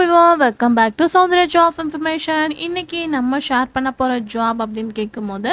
Everyone welcome back to Soundarya job information இன்னைக்கு நம்ம share பண்ண போகிற ஜாப் அப்படின்னு கேட்கும் போது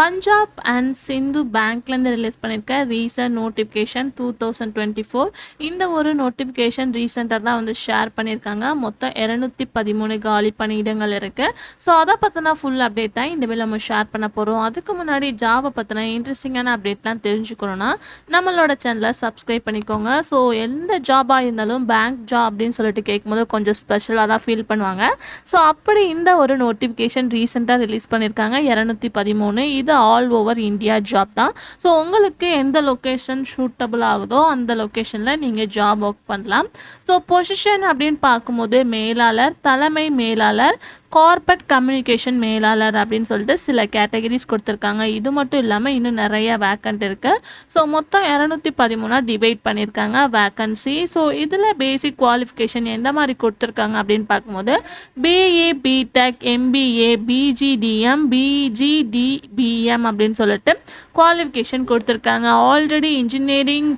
பஞ்சாப் அண்ட் சிந்து பேங்க்லேருந்து ரிலீஸ் பண்ணியிருக்க recent notification two thousand twenty four. இந்த ஒரு நோட்டிஃபிகேஷன் ரீசெண்டாக தான் வந்து ஷேர் பண்ணியிருக்காங்க மொத்தம் இரநூத்தி பதிமூணு காலி பணியிடங்கள் இருக்குது ஸோ அதை பற்றினா ஃபுல் அப்டேட் தான் இந்த வேலை நம்ம ஷேர் பண்ண போகிறோம் அதுக்கு முன்னாடி ஜாபை பற்றின இன்ட்ரெஸ்டிங்கான அப்டேட்லாம் தெரிஞ்சுக்கணுன்னா நம்மளோட சேனலை சப்ஸ்கிரைப் பண்ணிக்கோங்க. ஸோ எந்த ஜாபாக இருந்தாலும் பேங்க் ஜாப் அப்படின்னு சொல்லிட்டு கேட்கும்போது கொஞ்சம் ஸ்பெஷலாக தான் ஃபீல் பண்ணுவாங்க. ஸோ அப்படி இந்த ஒரு நோட்டிஃபிகேஷன் ரீசெண்டாக ரிலீஸ் பண்ணியிருக்காங்க இரநூத்தி பதிமூணு. இது ஆல் ஓவர் இந்தியா ஜாப் தான். ஸோ உங்களுக்கு எந்த லொக்கேஷன் சூட்டபிள் ஆகுதோ அந்த லொக்கேஷனில் நீங்கள் ஜாப் ஒர்க் பண்ணலாம். ஸோ பொசிஷன் அப்படின்னு பார்க்கும்போது மேலாளர் தலைமை மேலாளர் கார்பரேட் கம்யூனிகேஷன் மேலாளர் அப்படின்னு சொல்லிட்டு சில கேட்டகரிஸ் கொடுத்துருக்காங்க. இது மட்டும் இல்லாமல் இன்னும் நிறைய வேக்கண்ட் இருக்குது ஸோ மொத்தம் இரநூத்தி பதிமூணாக டிவைட் பண்ணியிருக்காங்க வேக்கன்சி ஸோ இதில் பேசிக் குவாலிஃபிகேஷன் எந்த மாதிரி கொடுத்துருக்காங்க அப்படின்னு பார்க்கும்போது BA B Tech MBA PGDM PGDBM அப்படின்னு சொல்லிட்டு குவாலிஃபிகேஷன் கொடுத்துருக்காங்க. ஆல்ரெடி இன்ஜினியரிங்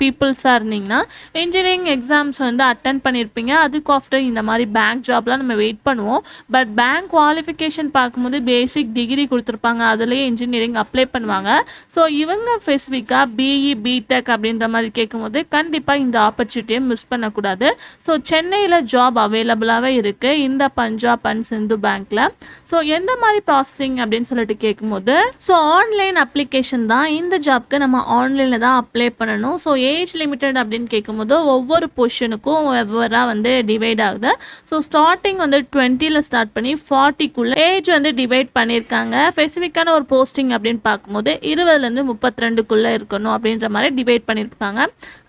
பீப்புள்ஸாக இருந்தீங்கன்னா இன்ஜினியரிங் எக்ஸாம்ஸ் வந்து அட்டன் பண்ணியிருப்பீங்க அதுக்கு ஆஃப்டர் இந்த மாதிரி பேங்க் ஜாப்லாம் நம்ம வெயிட் பண்ணுவோம். பட் பேங்க் குவாலிஃபிகேஷன் பார்க்கும்போது பேசிக் டிகிரி கொடுத்துருப்பாங்க. அதுலேயே இன்ஜினியரிங் அப்ளை பண்ணுவாங்க. ஸோ இவங்க ஸ்பெசிஃபிக்காக பிஇ பிடெக் அப்படின்ற மாதிரி கேட்கும்போது கண்டிப்பாக இந்த ஆப்பர்ச்சுனிட்டியை மிஸ் பண்ணக்கூடாது. ஸோ சென்னையில் ஜாப் அவைலபிளாகவே இருக்குது இந்த பஞ்சாப் அண்ட் சிந்து பேங்க்கில் ஸோ எந்த மாதிரி ப்ராசஸிங் அப்படின்னு சொல்லிட்டு கேட்கும்போது ஸோ ஆன்லைன் அப்ளிகேஷன் தான் இந்த ஜாப்க்கு நம்ம ஆன்லைனில் தான் அப்ளை பண்ணணும். ஸோ ஏஜ் லிமிட்டட் அப்படின்னு கேட்கும்போது ஒவ்வொரு பொசிஷனுக்கும் வெவ்வேறாக வந்து டிவைட் ஆகுது. ஸோ ஸ்டார்டிங் வந்து டுவெண்ட்டியில் ஸ்டார்ட் பண்ணி ஃபார்ட்டிக்குள்ளே ஏஜ் வந்து டிவைட் பண்ணியிருக்காங்க. ஸ்பெசிஃபிக்கான ஒரு போஸ்டிங் அப்படின்னு பார்க்கும்போது இருபதுலேருந்து முப்பத்தி ரெண்டுக்குள்ளே இருக்கணும் அப்படின்ற மாதிரி டிவைட் பண்ணியிருக்காங்க.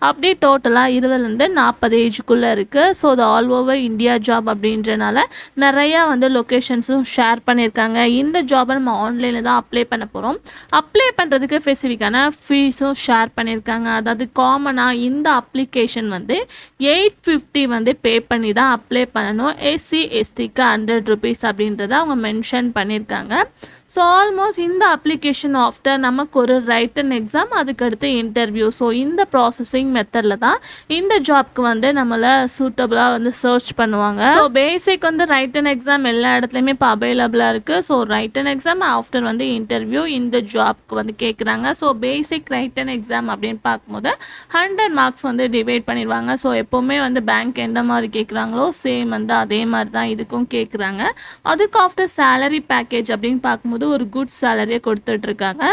அப்படியே டோட்டலாக இருபதுலேருந்து நாற்பது ஏஜுக்குள்ளே இருக்குது ஸோ இது ஆல் ஓவர் இந்தியா ஜாப் அப்படின்றனால நிறையா வந்து லொக்கேஷன்ஸும் ஷேர் பண்ணியிருக்காங்க. இந்த ஜாபை நம்ம ஆன்லைனில் தான் அப்ளை பண்ண போகிறோம் அப்ளை பண்ணுறதுக்கு ஸ்பெசிஃபிக்கான ஃபீஸும் ஷேர் பண்ணியிருக்காங்க அதாவது காமனாக இந்த அப்ளிகேஷன் வந்து எயிட் ஃபிஃப்டி வந்து பே பண்ணி தான் அப்ளை பண்ணணும். எஸ்சி எஸ்டிக்கு ஹண்ட்ரட் ருபீஸ் அப்படின்றத அவங்க மென்ஷன் பண்ணியிருக்காங்க ஸோ ஆல்மோஸ்ட் இந்த அப்ளிகேஷன் ஆஃப்டர் நமக்கு ஒரு ரைட்டன் எக்ஸாம் அதுக்கடுத்து இன்டர்வியூ ஸோ இந்த ப்ராசஸிங் மெத்தடில் தான் இந்த ஜாப்க்கு வந்து நம்மளை சூட்டபுளாக வந்து சர்ச் பண்ணுவாங்க. ஸோ பேசிக் வந்து ரைட்டன் எக்ஸாம் எல்லா இடத்துலையுமே இப்போ அவைலபிளாக இருக்குது ஸோ ரைட்டன் எக்ஸாம் ஆஃப்டர் வந்து இன்டர்வியூ இந்த ஜாப்க்கு வந்து கேட்குறாங்க ஸோ பேசிக் ரைட்டன் எக்ஸாம் அப்படின்னு பார்க்கும்போது ஹண்ட்ரட் மார்க்ஸ் வந்து டிவைட் பண்ணிடுவாங்க. ஸோ எப்போவுமே வந்து பேங்க் எந்த மாதிரி கேட்குறாங்களோ சேம் வந்து அதே மாதிரி தான் இதுக்கும் கேட்குறாங்க அதுக்கு ஆஃப்டர் சேலரி பேக்கேஜ் அப்படின்னு பார்க்கும்போது ஒரு குட் சேலரியை கொடுத்துட்ருக்காங்க.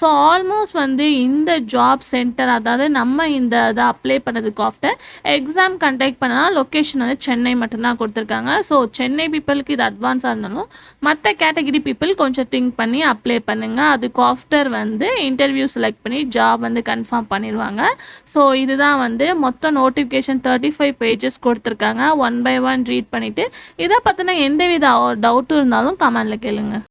ஸோ ஆல்மோஸ்ட் வந்து இந்த ஜாப் சென்டர் அதாவது நம்ம இந்த இதை அப்ளை பண்ணதுக்கு ஆஃப்டர் எக்ஸாம் கண்டக்ட் பண்ணால் லொக்கேஷன் வந்து சென்னை மட்டும்தான் கொடுத்துருக்காங்க. ஸோ சென்னை பீப்புளுக்கு இது அட்வான்ஸாக இருந்தாலும் மற்ற கேட்டகரி பீப்புள் கொஞ்சம் திங்க் பண்ணி அப்ளை பண்ணுங்கள் அதுக்கு ஆஃப்டர் வந்து வந்து இன்டர்வியூ செலக்ட் பண்ணி ஜாப் வந்து கன்ஃபார்ம் பண்ணிடுவாங்க. ஸோ இதுதான் வந்து மொத்தம் நோட்டிஃபிகேஷன் தேர்ட்டி ஃபைவ் பேஜஸ் கொடுத்துருக்காங்க. ஒன் பை ஒன் ரீட் பண்ணிவிட்டு இதை பற்றின எந்தவித டவுட்டும் இருந்தாலும் கமெண்டில் கேளுங்கள்